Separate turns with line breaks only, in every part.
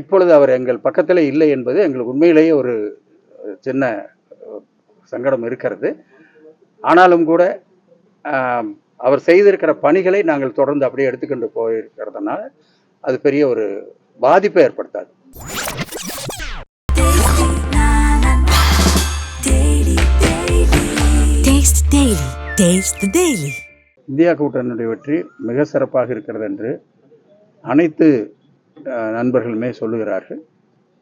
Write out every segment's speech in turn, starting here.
இப்பொழுது அவர் எங்கள் பக்கத்தில் இல்லை என்பது எங்களுக்கு உண்மையிலேயே ஒரு சின்ன சங்கடம் இருக்கிறது. ஆனாலும் கூட அவர் செய்திருக்கிற பணிகளை நாங்கள் தொடர்ந்து அப்படியே எடுத்துக்கொண்டு போயிருக்கிறதுனால அது பெரிய ஒரு பாதிப்பை ஏற்படுத்தாது. இந்தியா கூட்டணியுடைய வெற்றி மிக சிறப்பாக இருக்கிறது என்று அனைத்து நண்பர்களுமே சொல்லுகிறார்கள்.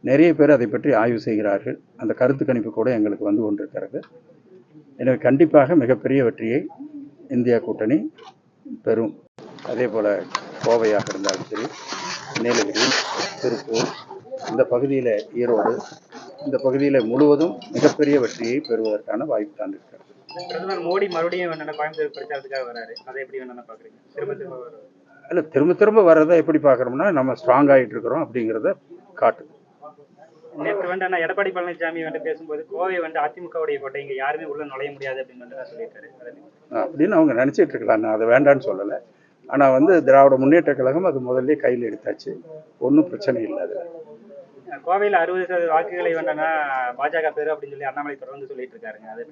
நிறைய பேர் அதை பற்றி ஆய்வு செய்கிறார்கள். அந்த கருத்து கணிப்பு கூட எங்களுக்கு வந்து கொண்டிருக்கிறது. எனவே கண்டிப்பாக மிகப்பெரிய வெற்றியை இந்தியா கூட்டணி பெறும். அதே போல் கோவையாக இருந்தாலும் சரி நீலகிரி திருப்பூர் இந்த பகுதியில் ஈரோடு இந்த பகுதியில் முழுவதும் மிகப்பெரிய வெற்றியை பெறுவதற்கான வாய்ப்பு தான் இருக்கிறது.
பிரதமர் மோடி மறுபடியும் கோயம்புத்தூர் பிரச்சாரத்துக்காக வராரு? அதை எப்படி என்னென்ன பாக்குறீங்க திரும்ப திரும்ப
இல்லை திரும்ப திரும்ப வர்றதை எப்படி பார்க்குறோம்னா நம்ம ஸ்ட்ராங் ஆகிட்டு இருக்கிறோம் அப்படிங்கிறத காட்டுது
நேற்று வந்து அண்ணா எடப்பாடி பழனிசாமி வந்து பேசும்போது கோவை வந்து அதிமுகவுடைய கோட்டை இங்க யாருமே உள்ள நுழைய முடியாது அப்படின்னு வந்து சொல்லியிருக்காரு.
அப்படின்னு அவங்க நினச்சிட்டு இருக்கலாம். நான் அதை வேண்டான்னு சொல்லலை. ஆனால் வந்து திராவிட முன்னேற்ற கழகம் அது முதல்ல கையில் எடுத்தாச்சு. ஒன்றும் பிரச்சனை இல்லை அதில்.
கோவையில அறுபது சதவீத வாக்குகளை வேண்டாம்னா பாஜக பேரு அப்படின்னு சொல்லி அண்ணாமலை தொடர்ந்து சொல்லிட்டு இருக்காருங்க. அதை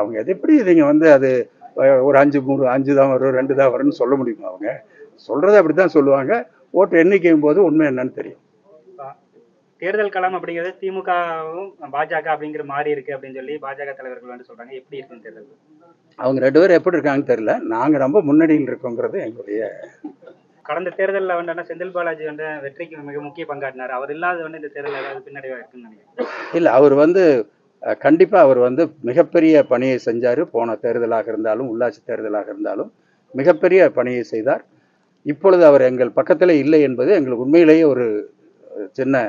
அவங்க எது எப்படி நீங்கள் வந்து அது ஒரு அஞ்சு மூணு அஞ்சு தான் வரும் ரெண்டு தான் வரும்னு சொல்ல முடியுமா அவங்க? சொல்கிறத அப்படி தான் சொல்லுவாங்க. ஓட்டு எண்ணிக்கையும் போது உண்மை என்னன்னு தெரியும்.
தேர்தல் களம் அப்படிங்கிறது திமுகவும் பாஜக அப்படிங்கிற மாறி இருக்கு அப்படின்னு சொல்லி பாஜக தலைவர்கள் வந்து சொல்றாங்க. எப்படி இருக்குன்னு தேர்தல்
அவங்க ரெண்டு பேரும் எப்படி இருக்காங்கன்னு தெரியல. நாங்கள் ரொம்ப முன்னணியில் இருக்கோங்கிறது எங்களுடைய
கடந்த தேர்தலில் வந்து அண்ணா செந்தில் பாலாஜி வந்து வெற்றிக்கு மிக முக்கிய பங்காற்றினார். அவர் இல்லாத வந்து இந்த தேர்தல் ஏதாவது பின்னடைவாக இருக்குன்னு நினைக்கிறேன்
இல்லை அவர் வந்து கண்டிப்பாக கண்டிப்பா அவர் வந்து மிகப்பெரிய பணியை செஞ்சார். போன தேர்தலாக இருந்தாலும் உள்ளாட்சி தேர்தலாக இருந்தாலும் மிகப்பெரிய பணியை செய்தார். இப்பொழுது அவர் எங்கள் பக்கத்தில் இல்லை என்பது எங்களுக்கு உண்மையிலேயே ஒரு சின்ன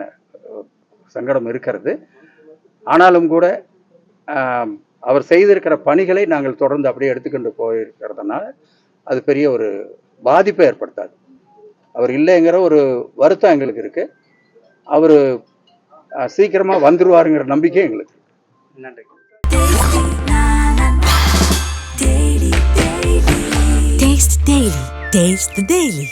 சங்கடம் இருக்கிறது. ஆனாலும் கூட அவர் செய்திருக்கிற பணிகளை நாங்கள் தொடர்ந்து அப்படியே எடுத்துக்கொண்டு போயிருக்கிறதுனால அது பெரிய ஒரு பாதிப்பை ஏற்படுத்தாது. அவர் இல்லைங்கிற ஒரு வருத்தம் எங்களுக்கு இருக்குது அவர் சீக்கிரமாக வந்துடுவாருங்கிற நம்பிக்கை எங்களுக்கு
நன்றி
Taste Daily. Taste the Daily.